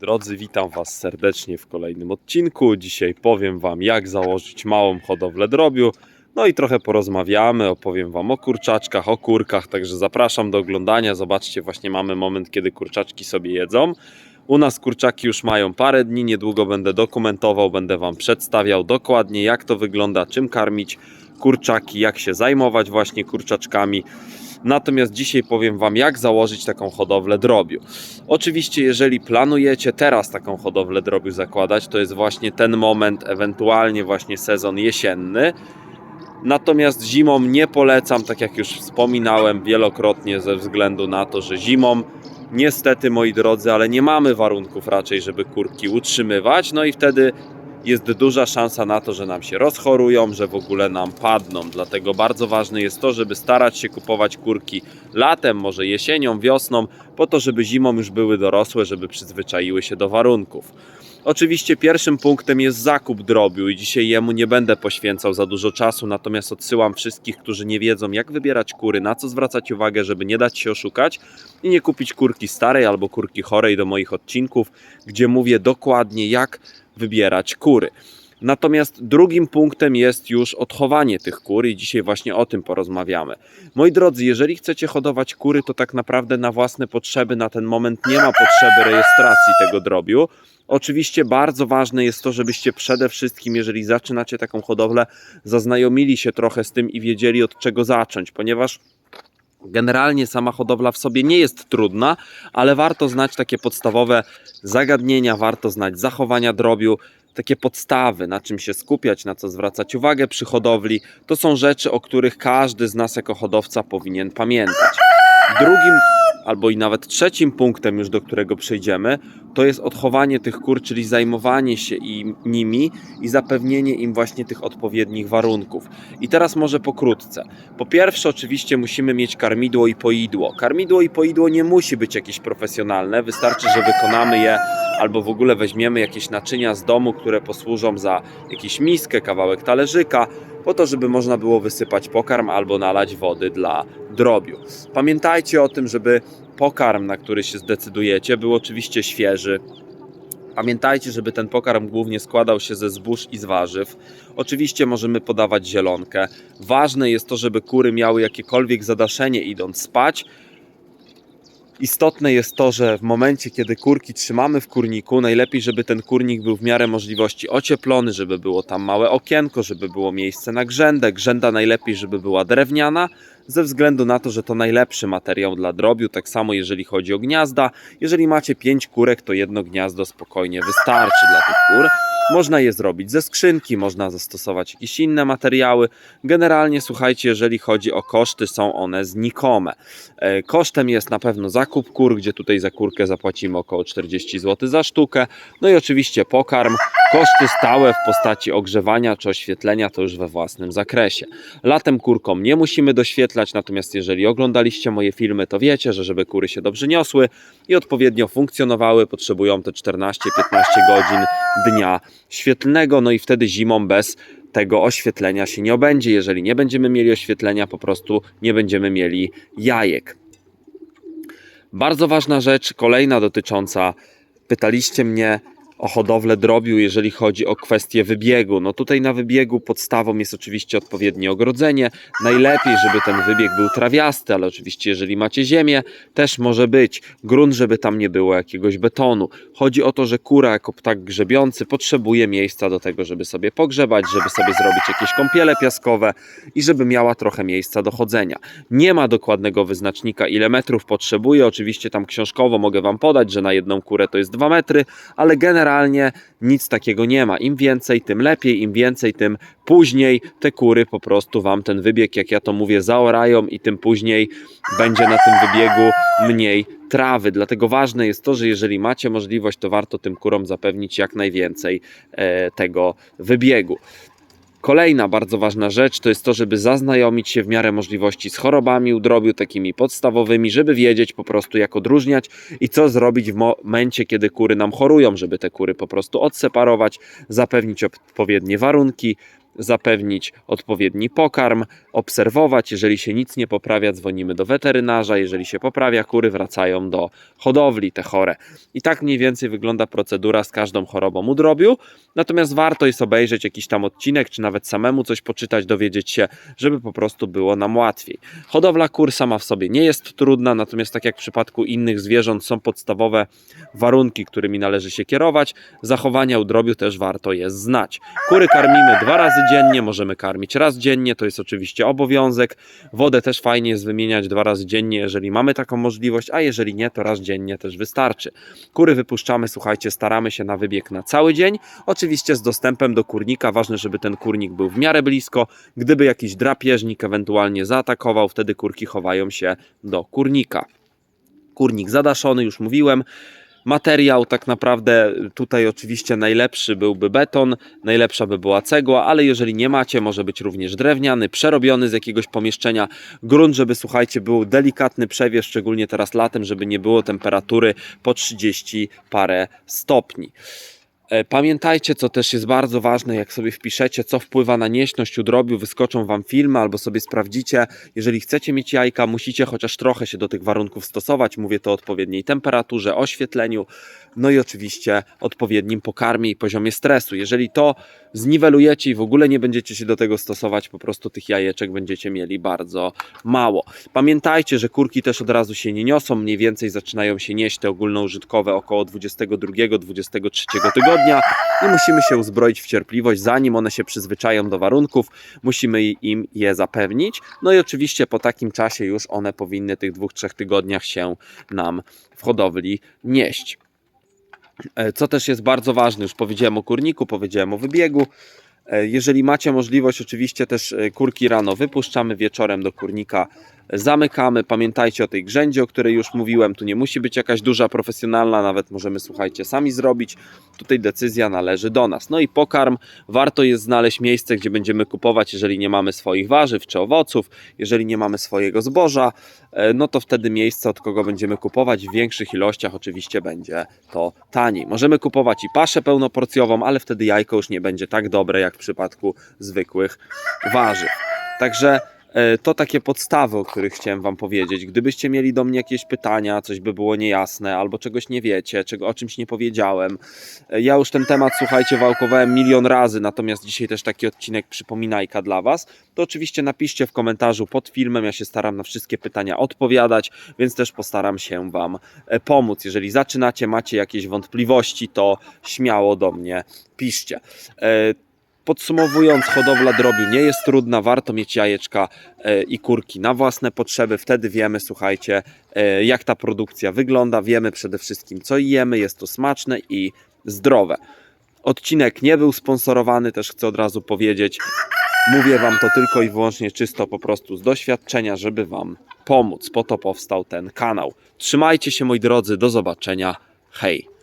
drodzy, witam Was serdecznie w kolejnym odcinku. Dzisiaj powiem Wam, jak założyć małą hodowlę drobiu. No i trochę porozmawiamy, opowiem Wam o kurczaczkach, o kurkach, także zapraszam do oglądania. Zobaczcie, właśnie mamy moment, kiedy kurczaczki sobie jedzą. U nas kurczaki już mają parę dni, niedługo będę dokumentował, będę Wam przedstawiał dokładnie, jak to wygląda, czym karmić kurczaki, jak się zajmować właśnie kurczaczkami. Natomiast dzisiaj powiem Wam, jak założyć taką hodowlę drobiu. Oczywiście, jeżeli planujecie teraz taką hodowlę drobiu zakładać, to jest właśnie ten moment, ewentualnie właśnie sezon jesienny. Natomiast zimą nie polecam, tak jak już wspominałem wielokrotnie, ze względu na to, że zimą niestety, moi drodzy, ale nie mamy warunków raczej, żeby kurki utrzymywać. No i wtedy jest duża szansa na to, że nam się rozchorują, że w ogóle nam padną. Dlatego bardzo ważne jest to, żeby starać się kupować kurki latem, może jesienią, wiosną, po to, żeby zimą już były dorosłe, żeby przyzwyczaiły się do warunków. Oczywiście pierwszym punktem jest zakup drobiu i dzisiaj jemu nie będę poświęcał za dużo czasu, natomiast odsyłam wszystkich, którzy nie wiedzą jak wybierać kury, na co zwracać uwagę, żeby nie dać się oszukać i nie kupić kurki starej albo kurki chorej do moich odcinków, gdzie mówię dokładnie jak wybierać kury. Natomiast drugim punktem jest już odchowanie tych kur i dzisiaj właśnie o tym porozmawiamy. Moi drodzy, jeżeli chcecie hodować kury, to tak naprawdę na własne potrzeby na ten moment nie ma potrzeby rejestracji tego drobiu. Oczywiście bardzo ważne jest to, żebyście przede wszystkim, jeżeli zaczynacie taką hodowlę, zaznajomili się trochę z tym i wiedzieli od czego zacząć, ponieważ Generalnie sama hodowla w sobie nie jest trudna, ale warto znać takie podstawowe zagadnienia, warto znać zachowania drobiu, takie podstawy, na czym się skupiać, na co zwracać uwagę przy hodowli. To są rzeczy, o których każdy z nas jako hodowca powinien pamiętać. Drugim albo i nawet trzecim punktem już do którego przejdziemy, to jest odchowanie tych kur, czyli zajmowanie się im, nimi i zapewnienie im właśnie tych odpowiednich warunków. I teraz może pokrótce. Po pierwsze oczywiście musimy mieć karmidło i poidło. Karmidło i poidło nie musi być jakieś profesjonalne, wystarczy, że wykonamy je albo w ogóle weźmiemy jakieś naczynia z domu, które posłużą za jakąś miskę, kawałek talerzyka, po to, żeby można było wysypać pokarm albo nalać wody dla drobiu. Pamiętajcie o tym, żeby pokarm, na który się zdecydujecie, był oczywiście świeży. Pamiętajcie, żeby ten pokarm głównie składał się ze zbóż i z warzyw. Oczywiście możemy podawać zielonkę. Ważne jest to, żeby kury miały jakiekolwiek zadaszenie idąc spać. Istotne jest to, że w momencie, kiedy kurki trzymamy w kurniku, najlepiej, żeby ten kurnik był w miarę możliwości ocieplony, żeby było tam małe okienko, żeby było miejsce na grzędę. Grzęda najlepiej, żeby była drewniana, ze względu na to, że to najlepszy materiał dla drobiu. Tak samo jeżeli chodzi o gniazda. Jeżeli macie 5 kurek, to jedno gniazdo spokojnie wystarczy dla tych kur. Można je zrobić ze skrzynki, można zastosować jakieś inne materiały. Generalnie, słuchajcie, jeżeli chodzi o koszty, są one znikome. E, Kosztem jest na pewno zakup kur, gdzie tutaj za kurkę zapłacimy około 40 zł za sztukę. No i oczywiście pokarm. Koszty stałe w postaci ogrzewania czy oświetlenia to już we własnym zakresie. Latem kurkom nie musimy doświetlać, natomiast jeżeli oglądaliście moje filmy, to wiecie, że żeby kury się dobrze niosły i odpowiednio funkcjonowały, potrzebują te 14-15 godzin dnia świetlnego, no i wtedy zimą bez tego oświetlenia się nie obędzie. Jeżeli nie będziemy mieli oświetlenia, po prostu nie będziemy mieli jajek. Bardzo ważna rzecz, kolejna dotycząca, pytaliście mnie o hodowlę drobiu, jeżeli chodzi o kwestię wybiegu. No tutaj na wybiegu podstawą jest oczywiście odpowiednie ogrodzenie. Najlepiej, żeby ten wybieg był trawiasty, ale oczywiście jeżeli macie ziemię, też może być. Grunt, żeby tam nie było jakiegoś betonu. Chodzi o to, że kura jako ptak grzebiący potrzebuje miejsca do tego, żeby sobie pogrzebać, żeby sobie zrobić jakieś kąpiele piaskowe i żeby miała trochę miejsca do chodzenia. Nie ma dokładnego wyznacznika, ile metrów potrzebuje. Oczywiście tam książkowo mogę Wam podać, że na jedną kurę to jest 2 metry, ale generalnie nic takiego nie ma. Im więcej, tym lepiej, im więcej, tym później te kury po prostu Wam ten wybieg, jak ja to mówię, zaorają i tym później będzie na tym wybiegu mniej trawy. Dlatego ważne jest to, że jeżeli macie możliwość, to warto tym kurom zapewnić jak najwięcej e, tego wybiegu. Kolejna bardzo ważna rzecz to jest to, żeby zaznajomić się w miarę możliwości z chorobami u drobiu, takimi podstawowymi, żeby wiedzieć po prostu jak odróżniać i co zrobić w momencie, kiedy kury nam chorują, żeby te kury po prostu odseparować, zapewnić odpowiednie warunki. Zapewnić odpowiedni pokarm, obserwować. Jeżeli się nic nie poprawia, dzwonimy do weterynarza. Jeżeli się poprawia, kury wracają do hodowli, te chore. I tak mniej więcej wygląda procedura z każdą chorobą u drobiu. Natomiast warto jest obejrzeć jakiś tam odcinek, czy nawet samemu coś poczytać, dowiedzieć się, żeby po prostu było nam łatwiej. Hodowla kur sama w sobie nie jest trudna, natomiast tak jak w przypadku innych zwierząt są podstawowe warunki, którymi należy się kierować. Zachowania u drobiu też warto jest znać. Kury karmimy dwa razy dziennie, możemy karmić raz dziennie, to jest oczywiście obowiązek. Wodę też fajnie jest wymieniać dwa razy dziennie, jeżeli mamy taką możliwość, a jeżeli nie, to raz dziennie też wystarczy. Kury wypuszczamy, słuchajcie, staramy się na wybieg na cały dzień. Oczywiście z dostępem do kurnika, ważne, żeby ten kurnik był w miarę blisko. Gdyby jakiś drapieżnik ewentualnie zaatakował, wtedy kurki chowają się do kurnika. Kurnik zadaszony, już mówiłem. Materiał tak naprawdę tutaj oczywiście najlepszy byłby beton, najlepsza by była cegła, ale jeżeli nie macie, może być również drewniany, przerobiony z jakiegoś pomieszczenia. Grunt, żeby słuchajcie, był delikatny przewiew, szczególnie teraz latem, żeby nie było temperatury po 30 parę stopni. E, Pamiętajcie, co też jest bardzo ważne, jak sobie wpiszecie, co wpływa na nieśność u drobiu, wyskoczą Wam filmy albo sobie sprawdzicie. Jeżeli chcecie mieć jajka, musicie chociaż trochę się do tych warunków stosować. Mówię to o odpowiedniej temperaturze, oświetleniu, no i oczywiście odpowiednim pokarmie i poziomie stresu. Jeżeli to zniwelujecie i w ogóle nie będziecie się do tego stosować, po prostu tych jajeczek będziecie mieli bardzo mało. Pamiętajcie, że kurki też od razu się nie niosą, mniej więcej zaczynają się nieść te ogólnoużytkowe około 22-23 tygodnia i musimy się uzbroić w cierpliwość, zanim one się przyzwyczają do warunków, musimy im je zapewnić. No i oczywiście po takim czasie już one powinny tych dwóch, trzech tygodniach się nam w hodowli nieść. E, Co też jest bardzo ważne, już powiedziałem o kurniku, powiedziałem o wybiegu. E, Jeżeli macie możliwość, oczywiście też e, kurki rano wypuszczamy, wieczorem do kurnika zamykamy. Pamiętajcie o tej grzędzie, o której już mówiłem. Tu nie musi być jakaś duża, profesjonalna, nawet możemy, słuchajcie, sami zrobić. Tutaj decyzja należy do nas. No i pokarm. Warto jest znaleźć miejsce, gdzie będziemy kupować, jeżeli nie mamy swoich warzyw czy owoców, jeżeli nie mamy swojego zboża, e, no to wtedy miejsce, od kogo będziemy kupować w większych ilościach, oczywiście będzie to taniej. Możemy kupować i paszę pełnoporcjową, ale wtedy jajko już nie będzie tak dobre jak w przypadku zwykłych warzyw. Także to takie podstawy, o których chciałem Wam powiedzieć. Gdybyście mieli do mnie jakieś pytania, coś by było niejasne, albo czegoś nie wiecie, czego o czymś nie powiedziałem. e, Ja już ten temat, słuchajcie, wałkowałem milion razy, natomiast dzisiaj też taki odcinek przypominajka dla Was. To oczywiście napiszcie w komentarzu pod filmem. Ja się staram na wszystkie pytania odpowiadać, więc też postaram się Wam e, pomóc. Jeżeli zaczynacie, macie jakieś wątpliwości, to śmiało do mnie piszcie. Podsumowując, hodowla drobiu nie jest trudna, warto mieć jajeczka e, i kurki na własne potrzeby. Wtedy wiemy, słuchajcie, e, jak ta produkcja wygląda. Wiemy przede wszystkim, co jemy. Jest to smaczne i zdrowe. Odcinek nie był sponsorowany, też chcę od razu powiedzieć. Mówię Wam to tylko i wyłącznie czysto po prostu z doświadczenia, żeby Wam pomóc. Po to powstał ten kanał. Trzymajcie się, moi drodzy, do zobaczenia. Hej!